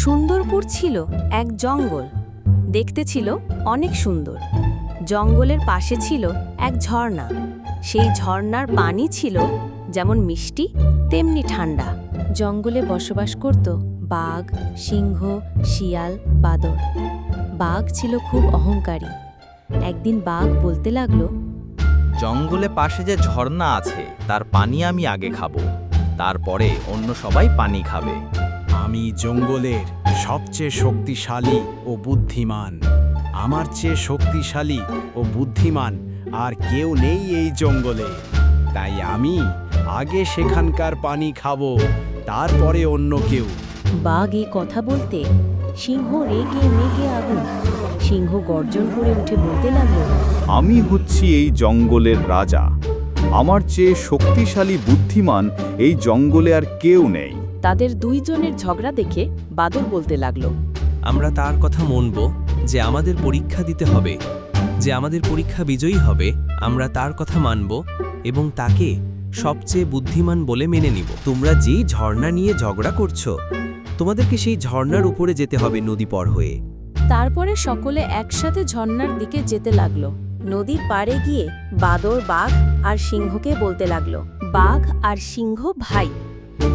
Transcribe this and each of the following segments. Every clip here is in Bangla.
সুন্দরপুর ছিল এক জঙ্গল। দেখতে ছিল অনেক সুন্দর। জঙ্গলের পাশে ছিল এক ঝর্ণা। সেই ঝর্ণার পানি ছিল যেমন মিষ্টি, তেমনি ঠান্ডা। জঙ্গলে বসবাস করত বাঘ, সিংহ, শিয়াল, বাদর। বাঘ ছিল খুব অহংকারী। একদিন বাঘ বলতে লাগল, জঙ্গলে পাশে যে ঝর্ণা আছে, তার পানি আমি আগে খাব। তারপরে অন্য সবাই পানি খাবে। আমি জঙ্গলের সবচেয়ে শক্তিশালী ও বুদ্ধিমান। আমার চেয়ে শক্তিশালী ও বুদ্ধিমান আর কেউ নেই এই জঙ্গলে। তাই আমি আগে সেখানকার পানি খাব তারপরে অন্য কেউ। বাঘ এ কথা বলতে সিংহ রেগে মেগে আগুন। সিংহ গর্জন করে উঠে বলতে লাগল আমি হচ্ছি এই জঙ্গলের রাজা। আমার চেয়ে শক্তিশালী বুদ্ধিমান এই জঙ্গলে আর কেউ নেই। তাদের দুইজনের ঝগড়া দেখে বাদর বলতে লাগল আমরা তার কথা মনব যে আমাদের পরীক্ষা দিতে হবে। যে আমাদের পরীক্ষা বিজয়ী হবে আমরা তার কথা মানব এবং তাকে সবচেয়ে বুদ্ধিমান বলে মেনে নিব। তোমরা যেই ঝর্ণা নিয়ে ঝগড়া করছ তোমাদেরকে সেই ঝর্ণার উপরে যেতে হবে নদী পর হয়ে। তারপরে সকলে একসাথে ঝর্ণার দিকে যেতে লাগল। নদীর পাড়ে গিয়ে বাদর বাঘ আর সিংহকে বলতে লাগল বাঘ আর সিংহ ভাই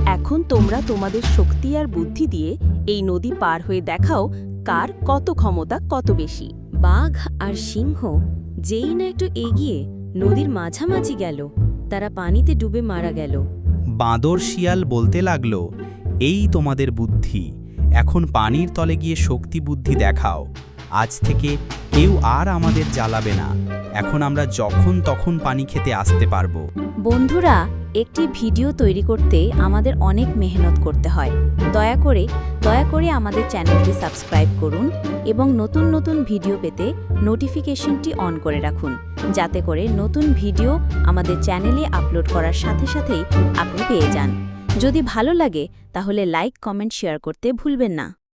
এখন তোমরা তোমাদের শক্তি আর বুদ্ধি দিয়ে এই নদী পার হয়ে দেখাও কার কত ক্ষমতা কত বেশি। বাঘ আর সিংহ যেই না একটু এগিয়ে নদীর মাঝামাঝি গেল তারা পানিতে ডুবে মারা গেল। বাঁদর শিয়াল বলতে লাগল এই তোমাদের বুদ্ধি এখন পানির তলে গিয়ে শক্তি বুদ্ধি দেখাও। আজ থেকে কেউ আর আমাদের জ্বালাবে না। এখন আমরা যখন তখন পানি খেতে আসতে পারব। বন্ধুরা একটি ভিডিও তৈরি করতে আমাদের অনেক মেহনত করতে হয়। দয়া করে দয়া করে আমাদের চ্যানেলটি সাবস্ক্রাইব করুন এবং নতুন নতুন ভিডিও পেতে নোটিফিকেশনটি অন করে রাখুন, যাতে করে নতুন ভিডিও আমাদের চ্যানেলে আপলোড করার সাথে সাথেই আপনি পেয়ে যান। যদি ভালো লাগে, তাহলে লাইক, কমেন্ট, শেয়ার করতে ভুলবেন না।